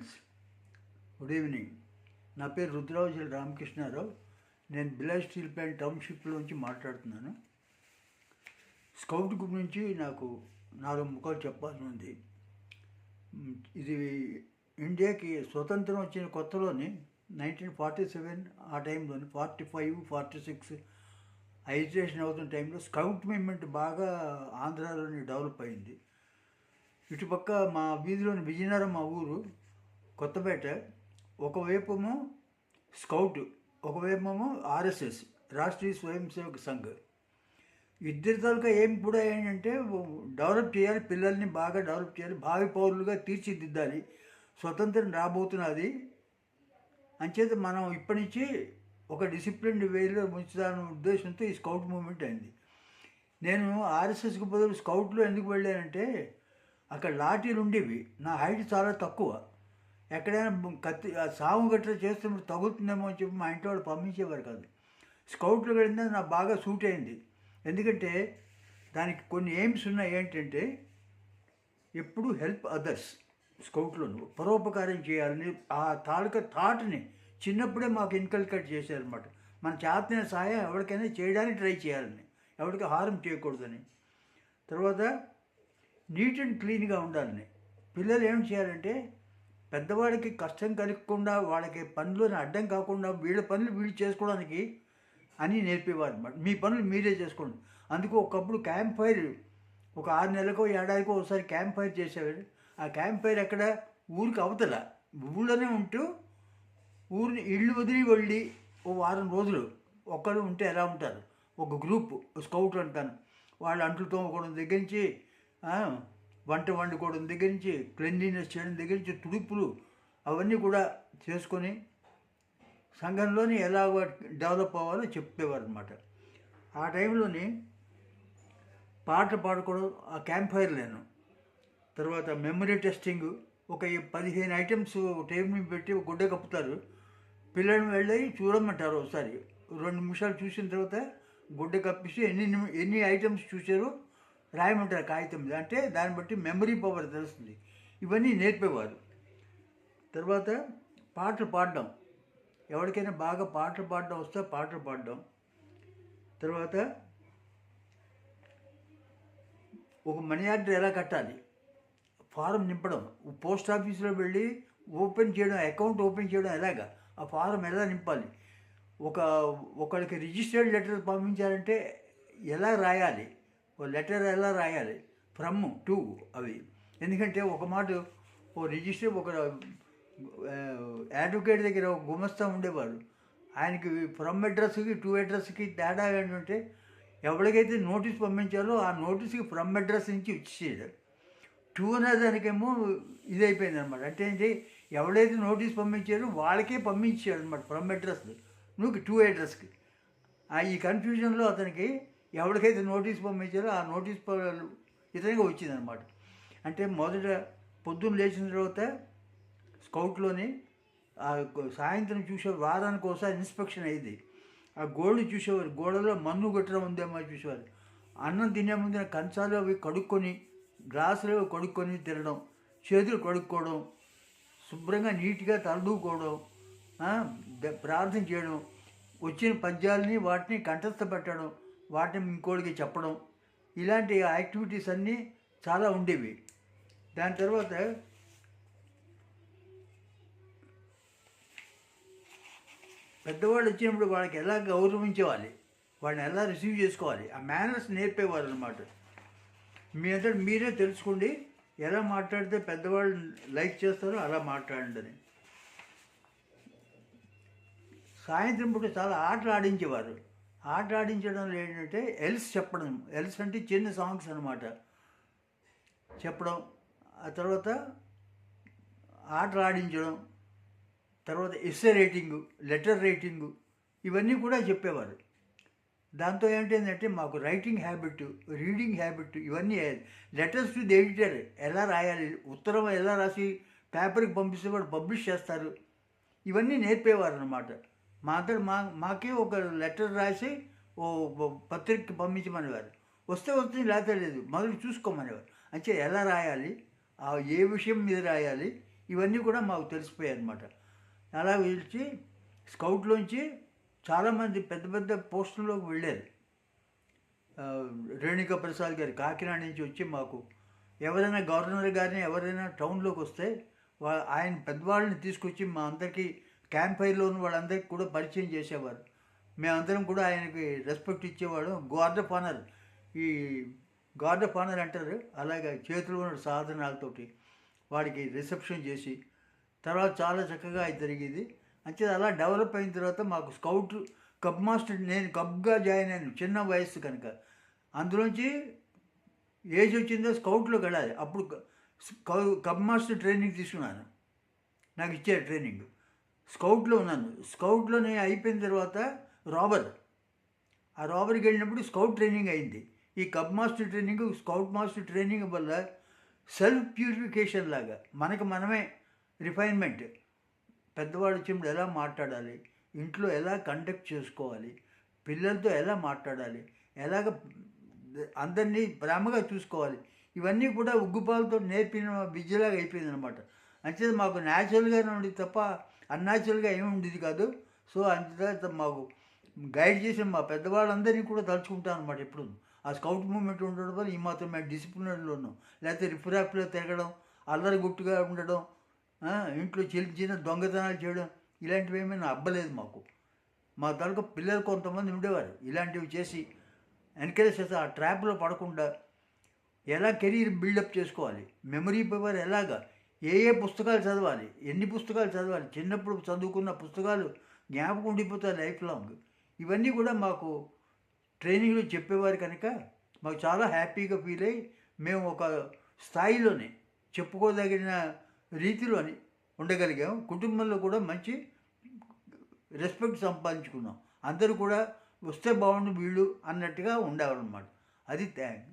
Friends good evening. నా పేరు రుద్రావజల రామకృష్ణారావు. నేను బిలాయ్ స్టీల్ ప్లాంట్ టౌన్షిప్లోంచి మాట్లాడుతున్నాను. స్కౌట్ గ్రూప్ నుంచి నాకు నాలుగు ముఖాలు చెప్పాల్సి ఉంది. ఇది ఇండియాకి స్వతంత్రం వచ్చిన కొత్తలోని నైన్టీన్ ఫార్టీ సెవెన్ ఆ టైంలోని ఫార్టీ ఫైవ్ ఫార్టీ సిక్స్ ఐజేషన్ అవుతున్న టైంలో స్కౌట్ మూమెంట్ బాగా ఆంధ్రాలోని డెవలప్ అయింది. ఇటుపక్క మా వీధిలోని విజయనగరం మా ఊరు కొత్తపేట ఒకవైపేమో స్కౌట్ ఒకవైపేమో ఆర్ఎస్ఎస్ రాష్ట్రీయ స్వయం సేవక సంఘ్. ఇద్దరి తాలూకా ఏం కూడా ఏంటంటే డెవలప్ చేయాలి పిల్లల్ని బాగా డెవలప్ చేయాలి భావి పౌరులుగా తీర్చిదిద్దాలి స్వతంత్రం రాబోతున్నది. అంచేత మనం ఇప్పటి నుంచి ఒక డిసిప్లిన్ వేలో ఉంచుదాని ఉద్దేశంతో ఈ స్కౌట్ మూమెంట్ అయింది. నేను ఆర్ఎస్ఎస్కి బదులు స్కౌట్లో ఎందుకు వెళ్ళానంటే అక్కడ లాఠీలు ఉండేవి నా హైట్ చాలా తక్కువ. ఎక్కడైనా కత్తి ఆ సాగు గట్రా చేస్తున్నప్పుడు తగులుతుందేమో అని చెప్పి మా ఇంటి వాళ్ళు పంపించేవారు కాదు. స్కౌట్లో వెళ్ళిందా నాకు బాగా సూట్ అయింది. ఎందుకంటే దానికి కొన్ని ఎయిమ్స్ ఉన్నాయి ఏంటంటే ఎప్పుడు హెల్ప్ అదర్స్ స్కౌట్లోను పరోపకారం చేయాలని ఆ తాలూకా థాట్ని చిన్నప్పుడే మాకు ఇన్కల్కేట్ చేశారనమాట మన చేతన సహాయం ఎవరికైనా చేయడానికి ట్రై చేయాలని ఎవరికి హారం చేయకూడదని. తర్వాత నీట్ అండ్ క్లీన్గా ఉండాలని. పిల్లలు ఏం చేయాలంటే పెద్దవాడికి కష్టం కలగకుండా వాళ్ళకి పనులను అడ్డం కాకుండా వీళ్ళ పనులు వీళ్ళు చేసుకోవడానికి అని నేర్పేవారు అనమాట మీ పనులు మీరే చేసుకోండి. అందుకు ఒకప్పుడు క్యాంప్ ఫైర్ ఒక ఆరు నెలలకో ఏడాదికో ఒకసారి క్యాంప్ ఫైర్ చేసేవారు. ఆ క్యాంప్ ఫైర్ ఎక్కడ? ఊరికి అవతల. ఊళ్ళోనే ఉంటూ ఊరిని ఇళ్ళు వదిలి వెళ్ళి ఓ వారం రోజులు ఒక్కరు ఉంటే ఎలా ఉంటారు? ఒక గ్రూప్ స్కౌట్ అంటాను. వాళ్ళు అంట్లు తోముకోవడం దగ్గర నుంచి వంట వండుకోవడం దగ్గర నుంచి క్లెన్లీనెస్ చేయడం దగ్గర నుంచి తుడుపులు అవన్నీ కూడా చేసుకొని సంఘంలోని ఎలా డెవలప్ అవ్వాలో చెప్పేవారు అనమాట ఆ టైంలోని పాటలు పాడుకోవడం ఆ క్యాంప్ ఫైర్ లేను తర్వాత మెమరీ టెస్టింగ్ ఒక పదిహేను ఐటమ్స్ టేబుల్ పెట్టి గుడ్డ కప్పుతారు. పిల్లల్ని వెళ్ళి చూడమంటారు ఒకసారి. రెండు నిమిషాలు చూసిన తర్వాత గుడ్డ కప్పిసి ఎన్ని ఎన్ని ఐటమ్స్ చూసారో రాయమంటారు కాగితం మీద. అంటే దాన్ని బట్టి మెమరీ పవర్ తెలుస్తుంది. ఇవన్నీ నేర్పేవారు. తర్వాత పాటలు పాడడం. ఎవరికైనా బాగా పాటలు పాడడం వస్తే పాటలు పాడడం. తర్వాత ఒక మనీ ఆర్డర్ ఎలా కట్టాలి? ఫారం నింపడం. పోస్ట్ ఆఫీస్లో వెళ్ళి ఓపెన్ చేయడం అకౌంట్ ఓపెన్ చేయడం ఎలాగా? ఆ ఫారం ఎలా నింపాలి? ఒక ఒకరికి రిజిస్టర్డ్ లెటర్ పంపించాలంటే ఎలా రాయాలి? ఓ లెటర్ ఎలా రాయాలి? ఫ్రమ్ టు అవి. ఎందుకంటే ఒక మాట ఓ రిజిస్టర్ ఒక అడ్వకేట్ దగ్గర ఒక గుమస్తా ఉండేవారు ఆయనకి ఫ్రమ్ అడ్రస్కి టూ అడ్రస్కి తేడా ఏంటంటే ఎవరికైతే నోటీస్ పంపించాలో ఆ నోటీస్కి ఫ్రమ్ అడ్రస్ నుంచి ఇచ్చేది టూ అనే దానికేమో ఇది అయిపోయింది అనమాట అంటే ఏంటి? ఎవడైతే నోటీస్ పంపించారో వాళ్ళకే పంపించాడు అనమాట ఫ్రమ్ అడ్రస్ నువ్వు టూ అడ్రస్కి. ఆ ఈ కన్ఫ్యూజన్లో అతనికి ఎవరికైతే నోటీస్ పంపించారో ఆ నోటీస్ ఇతరంగా ఇతనిగా వచ్చిందనమాట అంటే మొదట పొద్దున్న లేచిన తర్వాత స్కౌట్లోని ఆ సాయంత్రం చూసే వారానికి ఒకసారి ఇన్స్పెక్షన్ అయ్యింది. ఆ గోళ్ళు చూసేవారు. గోడలో మన్ను కొట్టడం ఉందేమో చూసేవారు. అన్నం తినే ముందు కంచాలు అవి కడుక్కొని గ్లాసులు అవి కడుక్కొని తినడం చేతులు కడుక్కోవడం శుభ్రంగా నీట్గా తలదూకోవడం ప్రార్థన చేయడం వచ్చిన పద్యాలని వాటిని కంఠస్థ పెట్టడం వాటిని ఇంకోటికి చెప్పడం ఇలాంటి యాక్టివిటీస్ అన్నీ చాలా ఉండేవి. దాని తర్వాత పెద్దవాళ్ళు వచ్చినప్పుడు వాళ్ళకి ఎలా గౌరవించేవాలి వాళ్ళని ఎలా రిసీవ్ చేసుకోవాలి ఆ మేనర్స్ నేర్పేవారు అనమాట మీ అంతటి మీరే తెలుసుకోండి ఎలా మాట్లాడితే పెద్దవాళ్ళు లైక్ చేస్తారో అలా మాట్లాడండి అని. సాయంత్రం పూట చాలా ఆటలు ఆడించేవారు. ఆట ఆడించడంలో ఏంటంటే ఎల్స్ చెప్పడం ఎల్స్ అంటే చిన్న సాంగ్స్ అనమాట చెప్పడం ఆ తర్వాత ఆటలు ఆడించడం తర్వాత ఎస్ఏ రేటింగు లెటర్ రేటింగు ఇవన్నీ కూడా చెప్పేవారు. దాంతో ఏంటంటే మాకు రైటింగ్ హ్యాబిట్ రీడింగ్ హ్యాబిట్ ఇవన్నీ లెటర్స్ టు ది ఎడిటర్ ఎలా రాయాలి ఉత్తరం ఎలా రాసి పేపర్కి పంపిస్తే వాడు పబ్లిష్ చేస్తారు ఇవన్నీ నేర్పేవారు అనమాట మా అందరు మా మాకే ఒక లెటర్ రాసి ఓ పత్రికకి పంపించమనేవారు. వస్తే వస్తుంది లేకపోతే లేదు మొదలు చూసుకోమనేవారు. అంటే ఎలా రాయాలి ఏ విషయం మీద రాయాలి ఇవన్నీ కూడా మాకు తెలిసిపోయాయి అనమాట అలా పిలిచి స్కౌట్లోంచి చాలామంది పెద్ద పెద్ద పోస్టుల్లోకి వెళ్ళారు. రేణుకా ప్రసాద్ గారు కాకినాడ నుంచి వచ్చి మాకు ఎవరైనా గవర్నర్ గారిని ఎవరైనా టౌన్లోకి వస్తే వా ఆయన పెద్దవాళ్ళని తీసుకొచ్చి మా అందరికీ క్యాంపైర్లో ఉన్న వాళ్ళందరికీ కూడా పరిచయం చేసేవారు. మేమందరం కూడా ఆయనకి రెస్పెక్ట్ ఇచ్చేవాడు గార్డ్ ఆఫ్ ఆనర్ ఈ గార్డ్ ఆఫ్ ఆనర్ అంటారు. అలాగే చేతిలో ఉన్న సాధనాలతోటి వాడికి రిసెప్షన్ చేసి తర్వాత చాలా చక్కగా అది జరిగేది. అంటే అలా డెవలప్ అయిన తర్వాత మాకు స్కౌట్ కబ్ మాస్టర్ నేను కబ్గా జాయిన్ అయ్యాను. చిన్న వయస్సు కనుక. అందులోంచి ఏజ్ వచ్చిందో స్కౌట్లో వెళ్ళాలి. అప్పుడు కబ్ మాస్టర్ ట్రైనింగ్ తీసుకున్నాను. నాకు ఇచ్చారు ట్రైనింగ్. స్కౌట్లో ఉన్నాను. స్కౌట్లో నేను అయిపోయిన తర్వాత రాబర్ ఆ రాబర్కి వెళ్ళినప్పుడు స్కౌట్ ట్రైనింగ్ అయింది. ఈ cub master training scout master training వల్ల సెల్ఫ్ ప్యూరిఫికేషన్ లాగా మనకు మనమే రిఫైన్మెంట్. పెద్దవాడు వచ్చినప్పుడు ఎలా మాట్లాడాలి ఇంట్లో ఎలా కండక్ట్ చేసుకోవాలి పిల్లలతో ఎలా మాట్లాడాలి ఎలాగ అందరినీ ప్రేమగా చూసుకోవాలి ఇవన్నీ కూడా ఉగ్గుపాలతో నేర్పిన విద్యలాగా అయిపోయింది అనమాట అంతే మాకు న్యాచురల్గానే ఉండి తప్ప అన్యాచురల్గా ఏమి ఉండేది కాదు. సో అంత మాకు గైడ్ చేసిన మా పెద్దవాళ్ళందరినీ కూడా తలుచుకుంటాను అనమాట ఎప్పుడు ఆ స్కౌట్ మూమెంట్ ఉండడం వల్ల ఈ మాత్రం మేము డిసిప్లినరీలో ఉన్నాం లేకపోతే రిఫ్రాఫ్లో తిరగడం అల్లరి గుట్టుగా ఉండడం ఇంట్లో చిన్న చిన్న దొంగతనాలు చేయడం ఇలాంటివి ఏమైనా అబ్బలేదు మాకు. మా తరకు పిల్లలు కొంతమంది ఉండేవారు. ఇలాంటివి చేసి ఎన్కరేజ్ చేస్తే ఆ ట్రాప్లో పడకుండా ఎలా కెరీర్ బిల్డప్ చేసుకోవాలి? మెమరీ పవర్ ఎలాగా? ఏ ఏ పుస్తకాలు చదవాలి? ఎన్ని పుస్తకాలు చదవాలి? చిన్నప్పుడు చదువుకున్న పుస్తకాలు జ్ఞాపకం ఉండిపోతాయి లైఫ్ లాంగ్. ఇవన్నీ కూడా మాకు ట్రైనింగ్లో చెప్పేవారు కనుక మాకు చాలా హ్యాపీగా ఫీల్ అయ్యి మేము ఒక స్థాయిలోనే చెప్పుకోదగిన రీతిలోని ఉండగలిగాం. కుటుంబంలో కూడా మంచి రెస్పెక్ట్ సంపాదించుకున్నాం. అందరూ కూడా వస్తే బాగుండు వీళ్ళు అన్నట్టుగా ఉండేవాళ్ళనమాట అది థ్యాంక్